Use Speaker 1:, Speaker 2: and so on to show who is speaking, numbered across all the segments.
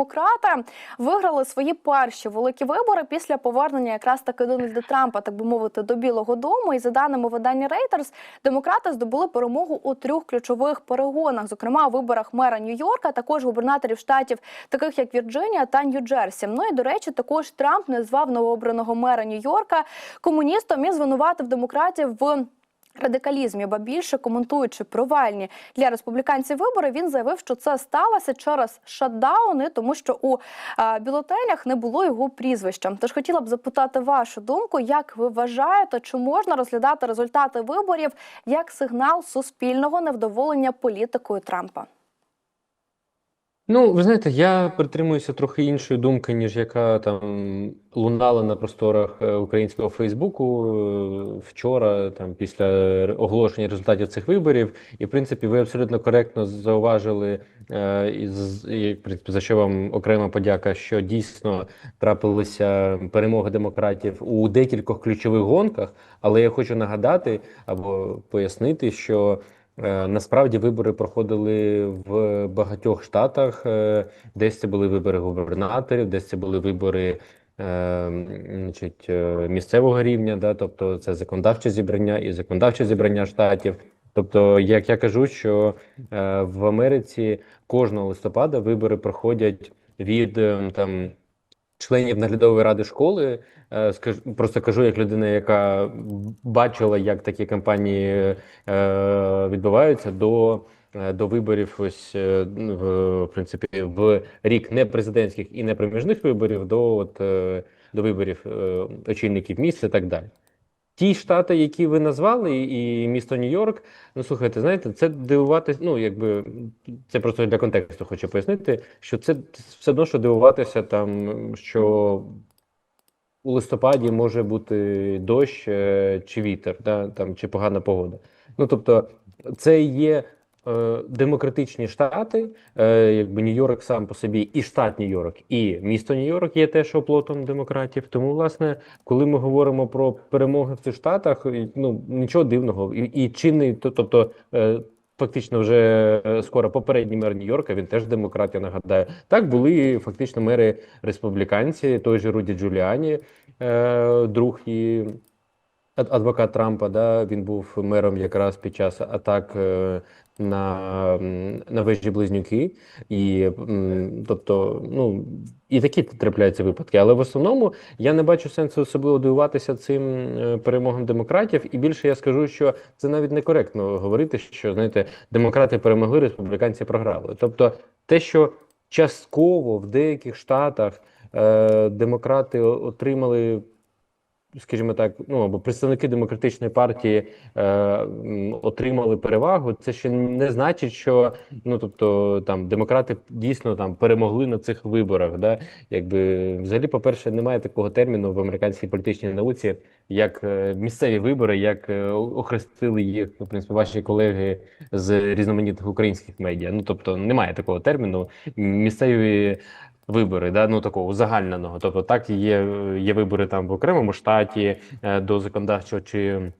Speaker 1: демократи виграли свої перші великі вибори після повернення якраз таки Дональда Трампа, так би мовити, до Білого Дому. І за даними видання Reuters, демократи здобули перемогу у трьох ключових перегонах, зокрема у виборах мера Нью-Йорка, також губернаторів штатів, таких як Вірджинія та Нью-Джерсі. Ну і до речі, також Трамп назвав новообраного мера Нью-Йорка комуністом і звинуватив демократів в. Радикалізмі, ба більше коментуючи провальні для республіканців вибори, він заявив, що це сталося через шатдауни, тому що у е, бюлетенях не було його прізвища. Тож хотіла б запитати вашу думку, як ви вважаєте, чи можна розглядати результати виборів як сигнал суспільного невдоволення політикою Трампа?
Speaker 2: Ну, ви знаєте, я притримуюся трохи іншої думки, ніж яка там лунала на просторах е, українського Фейсбуку е, вчора, там після оголошення результатів цих виборів. І, в принципі, ви абсолютно коректно зауважили, е, і, в принципі, за що вам окрема подяка, що дійсно трапилися перемоги демократів у декількох ключових гонках. Але я хочу нагадати або пояснити, що Насправді вибори проходили в багатьох штатах. Е, Десь це були вибори губернаторів, десь це були вибори е, значить, е, місцевого рівня, да, тобто це законодавче зібрання і законодавче зібрання штатів. Тобто, як я кажу, що е, в Америці кожного листопада вибори проходять від е, там членів наглядової ради школи. Скажу просто кажу як людина, яка бачила, як такі кампанії е, відбуваються до, е, до виборів. Ось е, в, принципі в рік не президентських і не проміжних виборів, до от е, до виборів е, очільників міст і так далі. Ті штати, які ви назвали, і місто Нью-Йорк, ну слухайте, знаєте, це дивуватися. Ну якби це просто для контексту хочу пояснити, що це все одно, що дивуватися там, що у листопаді може бути дощ е, чи вітер, да, там, чи погана погода. Ну тобто, це є демократичні штати, е, якби Нью-Йорк сам по собі, і штат Нью-Йорк, і місто Нью-Йорк є теж оплотом демократів. Тому, власне, коли ми говоримо про перемоги в цих штатах, ну нічого дивного, і, і чинний, то- тобто. Е, Фактично, вже е, скоро попередній мер Нью-Йорка, він теж демократ, я нагадаю. Так були фактично мери республіканці, той же Руді Джуліані, е, друг і адвокат Трампа. Да, він був мером якраз під час атак е, на, на вежі близнюки. І тобто, ну і такі трапляються випадки. Але в основному я не бачу сенсу особливо дивуватися цим е, перемогам демократів. І більше я скажу, що це навіть некоректно говорити, що знаєте, демократи перемогли, республіканці програли. Тобто, те, що частково в деяких штатах е, демократи отримали. Скажімо так, ну або представники демократичної партії е, отримали перевагу. Це ще не значить, що ну тобто там демократи дійсно там перемогли на цих виборах. Да? Якби взагалі, по-перше, немає такого терміну в американській політичній науці, як е, місцеві вибори, як е, охрестили їх в принципі, ваші колеги з різноманітних українських медіа. Ну тобто немає такого терміну. Місцеві вибори, да, ну такого узагальненого. Тобто, так є, є вибори там в окремому штаті е, до законодавчого чи,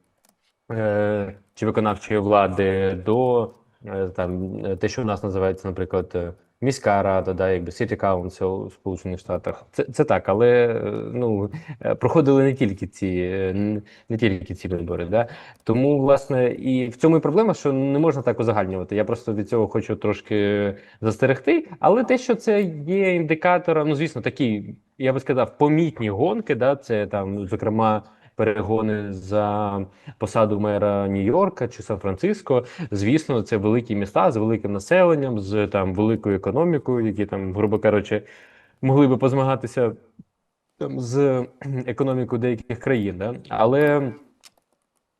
Speaker 2: е, чи виконавчої влади, до е, там те, що у нас називається, наприклад, міська рада, да, якби City Council у Сполучених Штатах. Це, це так, але е, ну е, проходили не тільки ці, е, не тільки ці вибори. Да? Тому, власне, і в цьому і проблема, що не можна так узагальнювати. Я просто від цього хочу трошки застерегти. Але те, що це є індикатором, ну звісно, такі, я би сказав, помітні гонки, да, це там, зокрема. Перегони за посаду мера Нью-Йорка чи Сан-Франциско. Звісно, це великі міста з великим населенням, з там великою економікою, які там, грубо кажучи, могли би позмагатися там з економікою деяких країн. Да? Але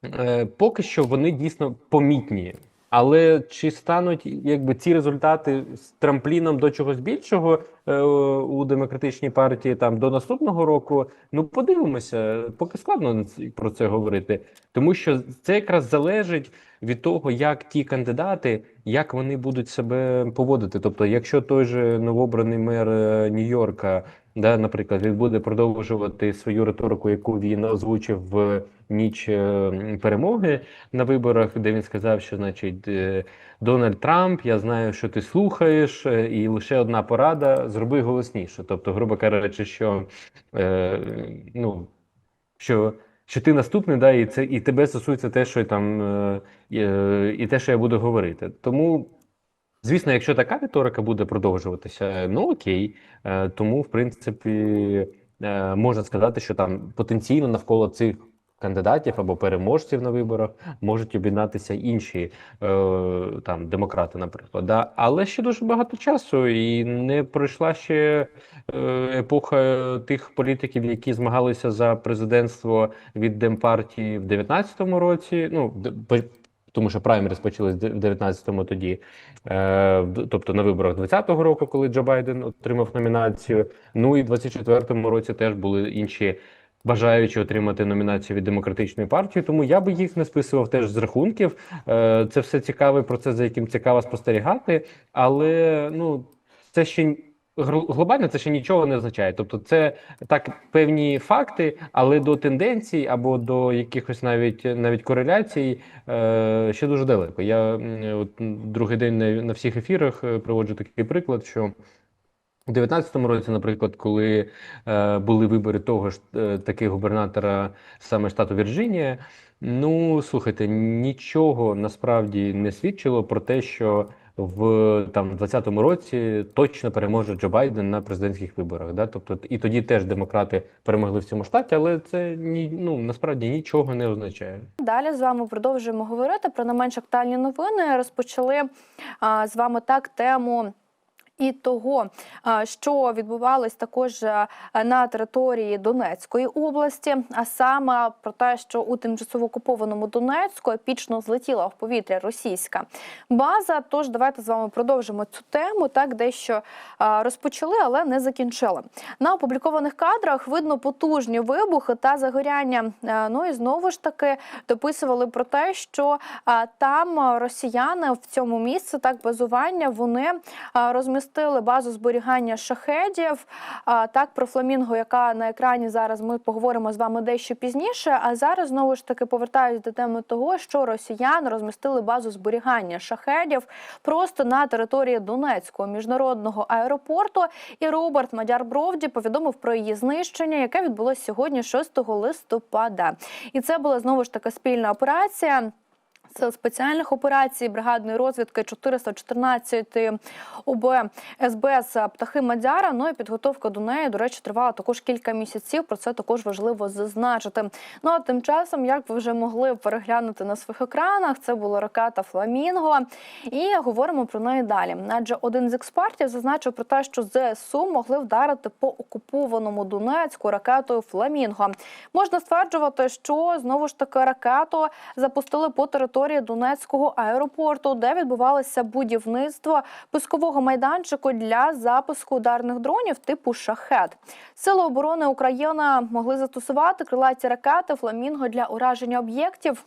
Speaker 2: Е, Поки що вони дійсно помітні. Але чи стануть якби ці результати з трампліном до чогось більшого е, у демократичній партії там до наступного року? Ну подивимося, поки складно про це говорити, тому що це якраз залежить від того, як ті кандидати, як вони будуть себе поводити. Тобто, якщо той же новообраний мер е, Нью-Йорка, да, наприклад, він буде продовжувати свою риторику, яку він озвучив в ніч е, перемоги на виборах, де він сказав, що значить е, Дональд Трамп, я знаю, що ти слухаєш, е, і лише одна порада: зроби голосніше. Тобто, грубо кажучи, що е, ну, що, що ти наступний, да, і це і тебе стосується те, що там і те, що я буду говорити. Тому. Звісно, якщо така риторика буде продовжуватися, ну окей. Е, Тому, в принципі, е, можна сказати, що там потенційно навколо цих кандидатів або переможців на виборах можуть об'єднатися інші е, там демократи, наприклад. Да? Але ще дуже багато часу, і не пройшла ще е, епоха тих політиків, які змагалися за президентство від Демпартії в 19-му році. Ну, тому що праймерис почались в 19-му тоді. Е, тобто на виборах 20-го року, коли Джо Байден отримав номінацію. Ну і в 24-му році теж були інші бажаючі отримати номінацію від демократичної партії. Тому я би їх не списував теж з рахунків. Е, Це все цікавий процес, за яким цікаво спостерігати, але ну це ще. Гл- Глобально це ще нічого не означає. Тобто, це так певні факти, але до тенденцій або до якихось навіть навіть кореляцій е, ще дуже далеко. Я от другий день на, на всіх ефірах е, проводжу такий приклад, що у 19-му році, наприклад, коли е, були вибори того ж е, таки губернатора саме штату Вірджинія, ну слухайте, нічого насправді не свідчило про те, що в там 20-му році точно переможе Джо Байден на президентських виборах. Да? Тобто, і тоді теж демократи перемогли в цьому штаті, але це ні, ну насправді нічого не означає.
Speaker 1: Далі з вами продовжуємо говорити про не менш актуальні новини. Розпочали а, з вами так тему. І того, що відбувалось також на території Донецької області, а саме про те, що у тимчасово окупованому Донецьку епічно злетіла в повітря російська база. Тож давайте з вами продовжимо цю тему. Так дещо розпочали, але не закінчили. На опублікованих кадрах видно потужні вибухи та загоряння. Е, Ну і знову ж таки дописували про те, що там росіяни в цьому місці так базування вони а, розмістили базу зберігання шахедів. А, Так про фламінго, яка на екрані зараз ми поговоримо з вами дещо пізніше. А зараз знову ж таки повертаюсь до теми того, що росіяни розмістили базу зберігання шахедів просто на території Донецького міжнародного аеропорту. І Роберт Мадяр Бровді повідомив про її знищення, яке відбулося сьогодні, 6 листопада. І це була знову ж таки спільна операція. Сил спеціальних операцій бригадної розвідки 414 ОБ СБС Птахи Мадяра. Ну і підготовка до неї, до речі, тривала також кілька місяців. Про це також важливо зазначити. Ну а тим часом, як ви вже могли переглянути на своїх екранах, це була ракета Фламінго. І говоримо про неї далі. Адже один з експертів зазначив про те, що ЗСУ могли вдарити по окупованому Донецьку ракетою Фламінго. Можна стверджувати, що знову ж таки ракету запустили по території Донецького аеропорту, де відбувалося будівництво пускового майданчику для запуску ударних дронів типу шахет. Сили оборони України могли застосувати крилаті ракети Фламінго для ураження об'єктів.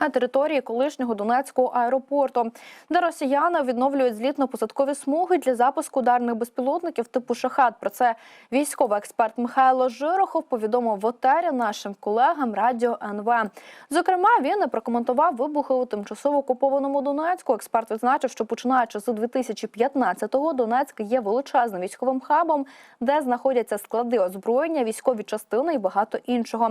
Speaker 1: На території колишнього Донецького аеропорту, де росіяни відновлюють злітно-посадкові смуги для запуску ударних безпілотників типу шахат. Про це військовий експерт Михайло Жирохов повідомив в етері нашим колегам Радіо НВ. Зокрема, він прокоментував вибухи у тимчасово окупованому Донецьку. Експерт відзначив, що починаючи з 2015-го Донецьк є величезним військовим хабом, де знаходяться склади озброєння, військові частини і багато іншого.